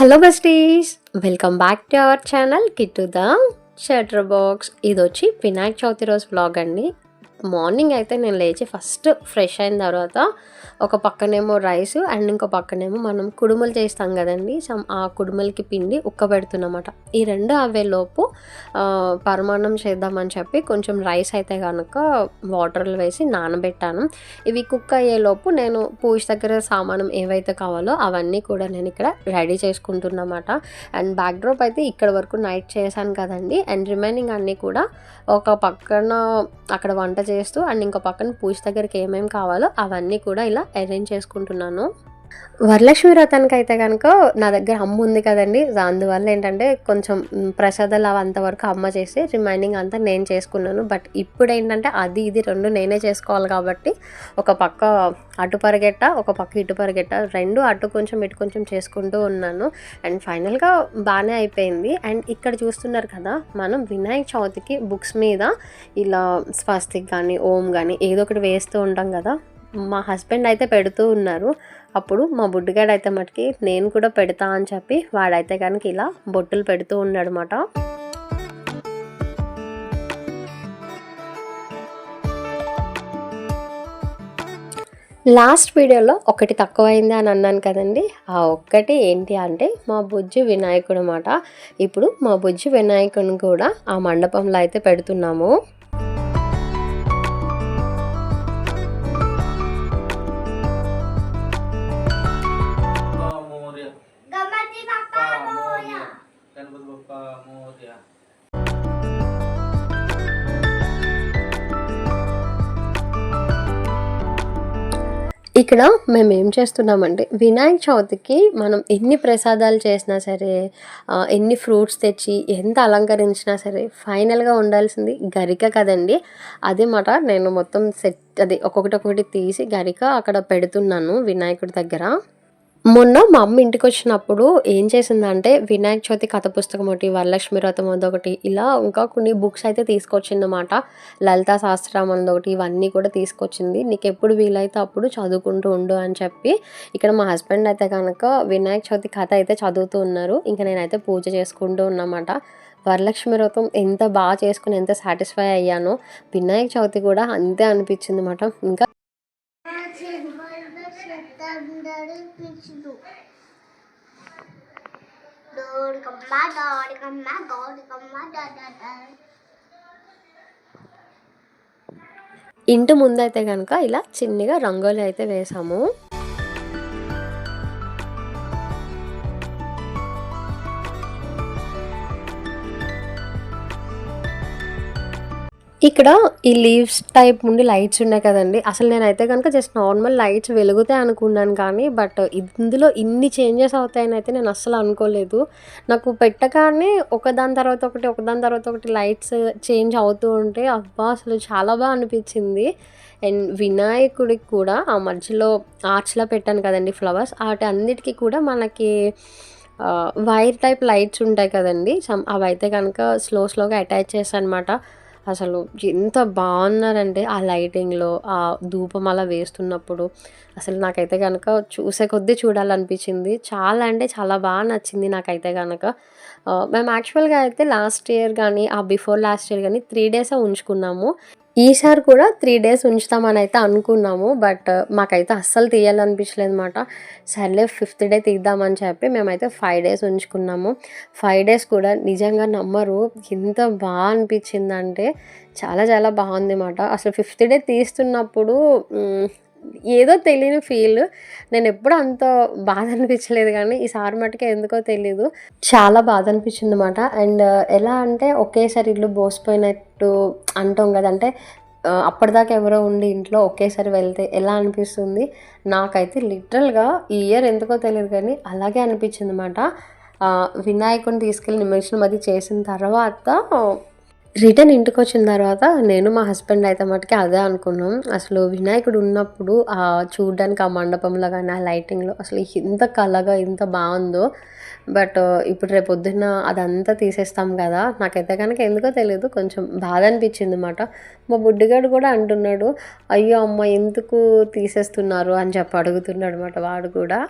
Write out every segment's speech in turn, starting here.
Hello besties welcome back to our channel Kittu the shutter box ఇది వచ్చి వినాయక చవితి రోజు blog అండి. మార్నింగ్ అయితే నేను లేచి ఫస్ట్ ఫ్రెష్ అయిన తర్వాత ఒక పక్కనేమో రైస్ అండ్ ఇంకో పక్కనేమో మనం కుడుములు చేస్తాం కదండి. సమ్ ఆ కుడుములకి పిండి ఉక్కబెడుతున్నమాట. ఈ రెండు అవే లోపు పరమాణం పరమాన్నం చేద్దామని చెప్పి కొంచెం రైస్ అయితే కనుక వాటర్లో వేసి నానబెట్టాను. ఇవి కుక్ అయ్యేలోపు నేను పూజ దగ్గర సామానం ఏవైతే కావాలో అవన్నీ కూడా నేను ఇక్కడ రెడీ చేసుకుంటున్నమాట. అండ్ బ్యాక్డ్రాప్ అయితే ఇక్కడ వరకు నైట్ చేశాను కదండి. అండ్ రిమైనింగ్ అన్నీ కూడా ఒక పక్కన అక్కడ వంట చేస్తూ అండ్ ఇంకో పక్కన పూజ దగ్గరికి ఏమేమి కావాలో అవన్నీ కూడా ఇలా అరేంజ్ చేసుకుంటున్నాను. వరలక్ష్మి వ్రతానికి అయితే కనుక నా దగ్గర అమ్మ ఉంది కదండి. అందువల్ల ఏంటంటే కొంచెం ప్రసాదాలు అవి అంతవరకు అమ్మ చేసి రిమైనింగ్ అంతా నేను చేసుకున్నాను. బట్ ఇప్పుడు ఏంటంటే అది ఇది రెండు నేనే చేసుకోవాలి కాబట్టి ఒక పక్క అటు పరిగెట్ట ఒక పక్క ఇటు పరిగెట్ట రెండు అటు కొంచెం ఇటు కొంచెం చేసుకుంటూ ఉన్నాను. అండ్ ఫైనల్గా బాగానే అయిపోయింది. అండ్ ఇక్కడ చూస్తున్నారు కదా మనం వినాయక చవితికి బుక్స్ మీద ఇలా స్వస్తిక్ కానీ ఓం కానీ ఏదో ఒకటి వేస్తూ ఉంటాం కదా. మా హస్బెండ్ అయితే పెడుతూ ఉన్నారు. అప్పుడు మా బుడ్డిగాడు అయితే మటుకి నేను కూడా పెడతా అని చెప్పి వాడైతే కనుక ఇలా బొట్టులు పెడుతూ ఉన్నాడు అనమాట లాస్ట్ వీడియోలో ఒకటి తక్కువైంది అని అన్నాను కదండి. ఆ ఒక్కటి ఏంటి అంటే మా బుజ్జి వినాయకుడు అనమాట ఇప్పుడు మా బుజ్జి వినాయకుడిని కూడా ఆ మండపంలో అయితే పెడుతున్నాము. ఇక్కడ మేము ఏం చేస్తున్నామంటే వినాయక చవితికి మనం ఎన్ని ప్రసాదాలు చేసినా సరే ఎన్ని ఫ్రూట్స్ తెచ్చి ఎంత అలంకరించినా సరే ఫైనల్గా ఉండాల్సింది గరిక కదండి. అదే మాట నేను మొత్తం సెట్ అది ఒక్కొక్కటి ఒకటి తీసి గరిక అక్కడ పెడుతున్నాను వినాయకుడి దగ్గర. మొన్న మా అమ్మ ఇంటికి వచ్చినప్పుడు ఏం చేసిందంటే వినాయక చవితి కథ పుస్తకం ఒకటి వరలక్ష్మి వ్రతం ఒకటి ఇలా ఇంకా కొన్ని బుక్స్ అయితే తీసుకొచ్చిందన్నమాట. లలితా సహస్రనామం ఒకటి ఇవన్నీ కూడా తీసుకొచ్చింది. నీకు ఎప్పుడు వీలైతే అప్పుడు చదువుకుంటూ ఉండు అని చెప్పి ఇక్కడ మా హస్బెండ్ అయితే కనుక వినాయక చవితి కథ అయితే చదువుతూ ఉన్నారు. ఇంకా నేనైతే పూజ చేసుకుంటూ ఉన్నమాట వరలక్ష్మి వ్రతం ఎంత బాగా చేసుకుని ఎంత సాటిస్ఫై అయ్యానో వినాయక చవితి కూడా అంతే అనిపించింది అనమాట ఇంకా దోడికమ్మ దోడికమ్మ గోడికమ్మ దడ ఇంటి ముందైతే కనుక ఇలా చిన్నగా రంగోలి అయితే వేసాము. ఇక్కడ ఈ లీవ్స్ టైప్ నుండి లైట్స్ ఉన్నాయి కదండి. అసలు నేనైతే కనుక జస్ట్ నార్మల్ లైట్స్ వెలుగుతాయి అనుకున్నాను కానీ బట్ ఇందులో ఇన్ని చేంజెస్ అవుతాయని అయితే నేను అస్సలు అనుకోలేదు. నాకు పెట్టగానే ఒకదాని తర్వాత ఒకటి ఒకదాని తర్వాత ఒకటి లైట్స్ చేంజ్ అవుతూ ఉంటే అబ్బా అసలు చాలా బాగా అనిపించింది. అండ్ వినాయకుడికి కూడా ఆ మధ్యలో ఆర్చ్లో పెట్టాను కదండి ఫ్లవర్స్ వాటి అన్నిటికీ కూడా మనకి వైర్ టైప్ లైట్స్ ఉంటాయి కదండి. సమ్ అవి అయితే కనుక స్లో స్లోగా అటాచ్ చేశాను అనమాట అసలు ఎంత బాగున్నారంటే ఆ లైటింగ్లో ఆ ధూపం అలా వేస్తున్నప్పుడు. అసలు నాకైతే కనుక చూసే కొద్దీ చూడాలనిపించింది. చాలా అంటే చాలా బాగా నచ్చింది నాకైతే కనుక మేము యాక్చువల్గా అయితే లాస్ట్ ఇయర్ కానీ ఆ బిఫోర్ లాస్ట్ ఇయర్ కానీ త్రీ డేసే ఉంచుకున్నాము. ఈసారి కూడా త్రీ డేస్ ఉంచుతామని అయితే అనుకున్నాము బట్ uh, మాకైతే అస్సలు తీయాలనిపించలేదు అనమాట సర్లే ఫిఫ్త్ డే తీద్దామని చెప్పి మేమైతే ఫైవ్ డేస్ ఉంచుకున్నాము. ఫైవ్ డేస్ కూడా నిజంగా నమ్మరు. ఎంత బాగా అనిపించిందంటే చాలా చాలా బాగుంది అన్నమాట అసలు ఫిఫ్త్ డే తీస్తున్నప్పుడు ఏదో తెలియని ఫీల్. నేను ఎప్పుడు అంత బాధ అనిపించలేదు కానీ ఈసారి మటుకే ఎందుకో తెలియదు చాలా బాధ అనిపించింది అనమాట అండ్ ఎలా అంటే ఒకేసారి ఇల్లు బోసిపోయినట్టు అంటాం కదంటే ఆ, అప్పటిదాకా ఎవరో ఉండి ఇంట్లో ఒకేసారి వెళ్తే ఎలా అనిపిస్తుంది? నాకైతే లిటరల్గా ఈ ఇయర్ ఎందుకో తెలియదు కానీ అలాగే అనిపించింది అనమాట వినాయకుని తీసుకెళ్ళి నిమజ్జనం అది చేసిన తర్వాత రిటర్న్ ఇంటికి వచ్చిన తర్వాత నేను మా హస్బెండ్ అయితే మటుకి అదే అనుకున్నాం. అసలు వినాయకుడు ఉన్నప్పుడు ఆ చూడడానికి ఆ మండపంలో కానీ ఆ లైటింగ్లో అసలు ఇంత కలగా ఎంత బాగుందో. బట్ ఇప్పుడు రేపు పొద్దున్న అదంతా తీసేస్తాం కదా. నాకైతే కనుక ఎందుకో తెలియదు కొంచెం బాధ అనిపించింది అనమాట మా బుడ్డిగాడు కూడా అంటున్నాడు అయ్యో అమ్మ ఎందుకు తీసేస్తున్నారు? అని చెప్పి అడుగుతున్నాడు అనమాట వాడు కూడా.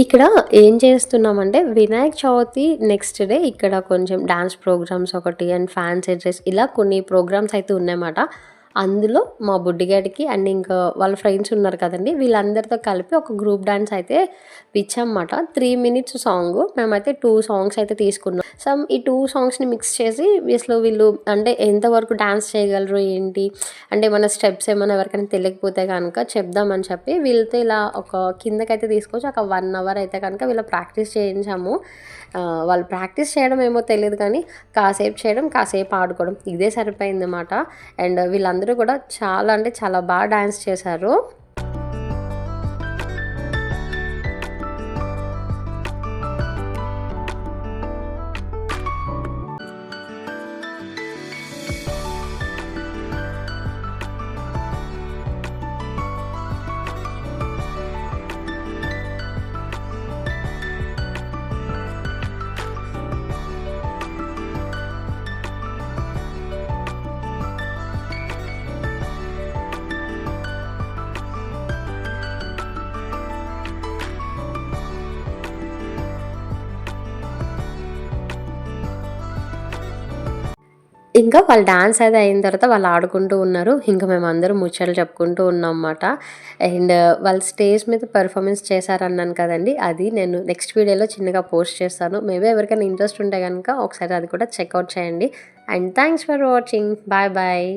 ఇక్కడ ఏం చేస్తున్నామంటే వినాయక చవితి నెక్స్ట్ డే ఇక్కడ కొంచెం డాన్స్ ప్రోగ్రామ్స్ ఒకటి అండ్ ఫ్యాన్సీ డ్రెస్ ఇలా కొన్ని ప్రోగ్రామ్స్ అయితే ఉన్నాయన్నమాట. అందులో మా బుడ్డిగాడికి అండ్ ఇంకా వాళ్ళ ఫ్రెండ్స్ ఉన్నారు కదండి వీళ్ళందరితో కలిపి ఒక గ్రూప్ డాన్స్ అయితే ఇచ్చామన్నమాట. త్రీ మినిట్స్ సాంగ్ మేమైతే టూ సాంగ్స్ అయితే తీసుకున్నాం. సమ్ ఈ టూ సాంగ్స్ని మిక్స్ చేసి అసలు వీళ్ళు అంటే ఎంతవరకు డాన్స్ చేయగలరు ఏంటి అంటే మన స్టెప్స్ ఏమైనా ఎవరికైనా తెలియకపోతే కనుక చెప్దామని చెప్పి వీళ్ళతో ఇలా ఒక కిందకైతే తీసుకొచ్చి ఒక వన్ అవర్ అయితే కనుక వీళ్ళ ప్రాక్టీస్ చేయించాము. వాళ్ళు ప్రాక్టీస్ చేయడం ఏమో తెలియదు కానీ కాసేపు చేయడం కాసేపు ఆడుకోవడం ఇదే సరిపోయింది అన్నమాట అండ్ వీళ్ళందరూ అందరూ కూడా చాలా అంటే చాలా బాగా డాన్స్ చేశారు. ఇంకా వాళ్ళు డాన్స్ అయితే అయిన తర్వాత వాళ్ళు ఆడుకుంటూ ఉన్నారు. ఇంకా మేము అందరూ ముచ్చట్లు చెప్పుకుంటూ ఉన్నాం అన్నమాట అండ్ వాళ్ళు స్టేజ్ మీద పెర్ఫార్మెన్స్ చేశారన్నాను కదండి. అది నేను నెక్స్ట్ వీడియోలో చిన్నగా పోస్ట్ చేస్తాను. మేబీ ఎవరికైనా ఇంట్రెస్ట్ ఉంటే కనుక ఒకసారి అది కూడా చెక్అవుట్ చేయండి. And thanks for watching bye bye